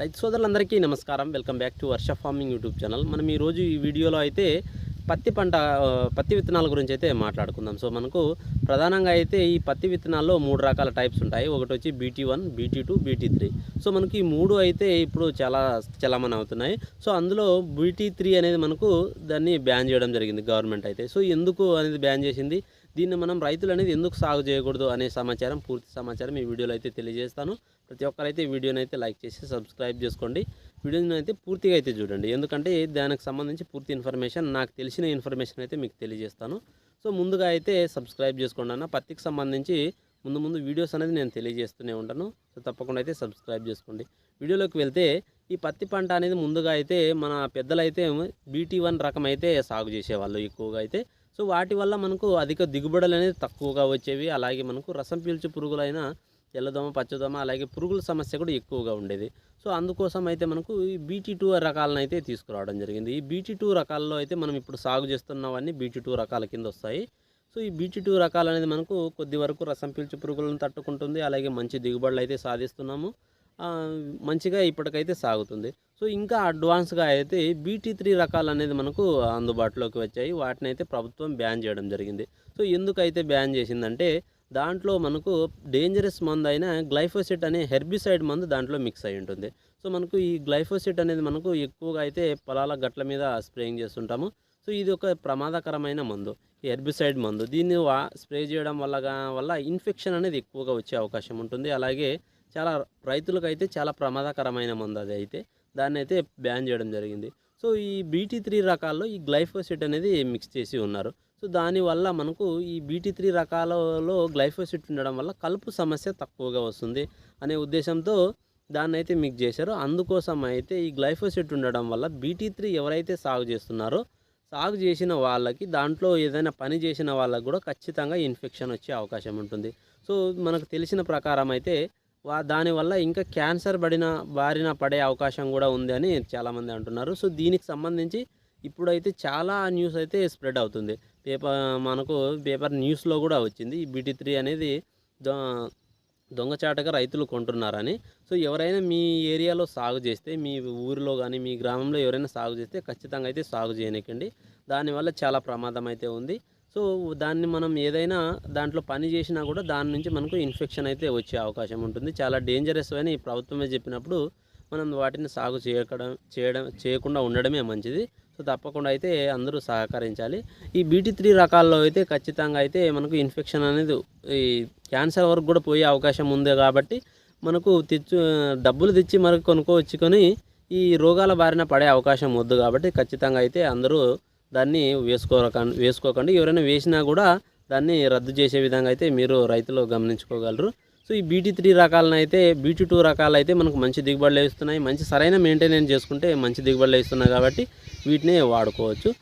రైతు సోదరులందరికీ నమస్కారం. Welcome back to Varsha farming YouTube channel. మనం ఈరోజు ఈ వీడియోలో అయితే పత్తి పంట పత్తి విత్తనాల గురించి అయితే మాట్లాడుకుందాం. సో మనకు ప్రధానంగా అయితే ఈ పత్తి విత్తనాల్లో మూడు రకాల టైప్స్ ఉంటాయి. ఒకటి వచ్చి BT one BT two BT three. So మనకి ఈ మూడు అయితే ఇప్పుడు చాలా చలామణి అవుతున్నాయి. సో అందులో బీటీ త్రీ అనేది మనకు దాన్ని బ్యాన్ చేయడం జరిగింది గవర్నమెంట్ అయితే. సో ఎందుకు అనేది బ్యాన్ చేసింది? దీన్ని మనం రైతులు అనేది ఎందుకు సాగు చేయకూడదు అనే సమాచారం పూర్తి సమాచారం ఈ వీడియోలో అయితే తెలియజేస్తాను. ప్రతి ఒక్కరైతే ఈ వీడియోని అయితే లైక్ చేసి సబ్స్క్రైబ్ చేసుకోండి. వీడియోని అయితే పూర్తిగా అయితే చూడండి. ఎందుకంటే దానికి సంబంధించి పూర్తి ఇన్ఫర్మేషన్ నాకు తెలిసిన ఇన్ఫర్మేషన్ అయితే మీకు తెలియజేస్తాను. సో ముందుగా అయితే సబ్స్క్రైబ్ చేసుకోండి అన్న పత్తికి సంబంధించి ముందు ముందు వీడియోస్ అనేది నేను తెలియజేస్తూనే ఉంటాను. సో తప్పకుండా అయితే సబ్స్క్రైబ్ చేసుకోండి. వీడియోలోకి వెళ్తే ఈ పత్తి పంట అనేది ముందుగా అయితే మన పెద్దలైతే బీటీ వన్ రకం అయితే సాగు చేసేవాళ్ళు ఎక్కువగా అయితే. సో వాటి వల్ల మనకు అధిక దిగుబడులు అనేది తక్కువగా వచ్చేవి. అలాగే మనకు రసం పీల్చు పురుగులైన తెల్లదోమ పచ్చదోమ అలాగే పురుగుల సమస్య కూడా ఎక్కువగా ఉండేది. సో అందుకోసం అయితే మనకు ఈ బీటీ టూ రకాలను అయితే తీసుకురావడం జరిగింది. ఈ బీటీ టూ రకాల్లో అయితే మనం ఇప్పుడు సాగు చేస్తున్నవన్నీ బీటీ టూ రకాల కింద వస్తాయి. సో ఈ బీటీ టూ రకాలు అనేది మనకు కొద్ది వరకు రసం పీల్చు పురుగులను తట్టుకుంటుంది. అలాగే మంచి దిగుబడులు అయితే సాధిస్తున్నాము. మంచిగా ఇప్పటికైతే సాగుతుంది. సో ఇంకా అడ్వాన్స్గా అయితే బీటీ త్రీ రకాలు అనేది మనకు అందుబాటులోకి వచ్చాయి. వాటిని అయితే ప్రభుత్వం బ్యాన్ చేయడం జరిగింది. సో ఎందుకైతే బ్యాన్ చేసిందంటే దాంట్లో మనకు డేంజరస్ మందు అయిన గ్లైఫోసిట్ అనే హెర్బిసైడ్ మందు దాంట్లో మిక్స్ అయి ఉంటుంది. సో మనకు ఈ గ్లైఫోసిట్ అనేది మనకు ఎక్కువగా అయితే పొలాల గట్ల మీద స్ప్రేయింగ్ చేస్తుంటాము. సో ఇది ఒక ప్రమాదకరమైన మందు ఈ హెర్బిసైడ్ మందు. దీన్ని వా స్ప్రే చేయడం వల్ల వల్ల ఇన్ఫెక్షన్ అనేది ఎక్కువగా వచ్చే అవకాశం ఉంటుంది. అలాగే చాలా రైతులకైతే చాలా ప్రమాదకరమైన మందు అది అయితే. దాన్ని అయితే బ్యాన్ చేయడం జరిగింది. సో ఈ బీటీ త్రీ రకాల్లో ఈ గ్లైఫోసిట్ అనేది మిక్స్ చేసి ఉన్నారు. సో దానివల్ల మనకు ఈ బీటీ త్రీ రకాలలో గ్లైఫోసిట్ ఉండడం వల్ల కలుపు సమస్య తక్కువగా వస్తుంది అనే ఉద్దేశంతో దాన్ని అయితే మిక్స్ చేశారు. అందుకోసం అయితే ఈ గ్లైఫోసిట్ ఉండడం వల్ల బీటీ త్రీ ఎవరైతే సాగు చేస్తున్నారో సాగు చేసిన వాళ్ళకి దాంట్లో ఏదైనా పని చేసిన వాళ్ళకి కూడా ఖచ్చితంగా ఇన్ఫెక్షన్ వచ్చే అవకాశం ఉంటుంది. సో మనకు తెలిసిన ప్రకారం అయితే దానివల్ల ఇంకా క్యాన్సర్ పడిన బారిన పడే అవకాశం కూడా ఉంది అని చాలామంది అంటున్నారు. సో దీనికి సంబంధించి ఇప్పుడైతే చాలా న్యూస్ అయితే స్ప్రెడ్ అవుతుంది. పేపర్ మనకు పేపర్ న్యూస్లో కూడా వచ్చింది. ఈ బీటీ త్రీ అనేది దొ దొంగచాటగా రైతులు కొంటున్నారని. సో ఎవరైనా మీ ఏరియాలో సాగు చేస్తే మీ ఊరిలో కానీ మీ గ్రామంలో ఎవరైనా సాగు చేస్తే ఖచ్చితంగా అయితే సాగు చేయనికండి దానివల్ల చాలా ప్రమాదం అయితే ఉంది. సో దాన్ని మనం ఏదైనా దాంట్లో పని చేసినా కూడా దాని నుంచి మనకు ఇన్ఫెక్షన్ అయితే వచ్చే అవకాశం ఉంటుంది. చాలా డేంజరస్ అని ప్రభుత్వమే చెప్పినప్పుడు మనం వాటిని సాగు చేయకడం చేయడం చేయకుండా ఉండడమే మంచిది. సో తప్పకుండా అయితే అందరూ సహకరించాలి. ఈ బీటీ త్రీ రకాల్లో అయితే ఖచ్చితంగా అయితే మనకు ఇన్ఫెక్షన్ అనేది ఈ క్యాన్సర్ వరకు కూడా పోయే అవకాశం ఉంది కాబట్టి మనకు తెచ్చు డబ్బులు తెచ్చి మనకు కొనుక్కోవచ్చుకొని ఈ రోగాల బారిన పడే అవకాశం వద్దు కాబట్టి ఖచ్చితంగా అయితే అందరూ దాన్ని వేసుకోక వేసుకోకండి. ఎవరైనా వేసినా కూడా దాన్ని రద్దు చేసే విధంగా అయితే మీరు రైతులు గమనించుకోగలరు. సో ఈ బీటీ త్రీ రకాలను అయితే బీటీ టూ రకాలు అయితే మనకు మంచి దిగుబడులు ఇస్తున్నాయి మంచి సరైన మెయింటెనెన్స్ చేసుకుంటే మంచి దిగుబడులు ఇస్తున్నాయి కాబట్టి వీటిని వాడుకోవచ్చు.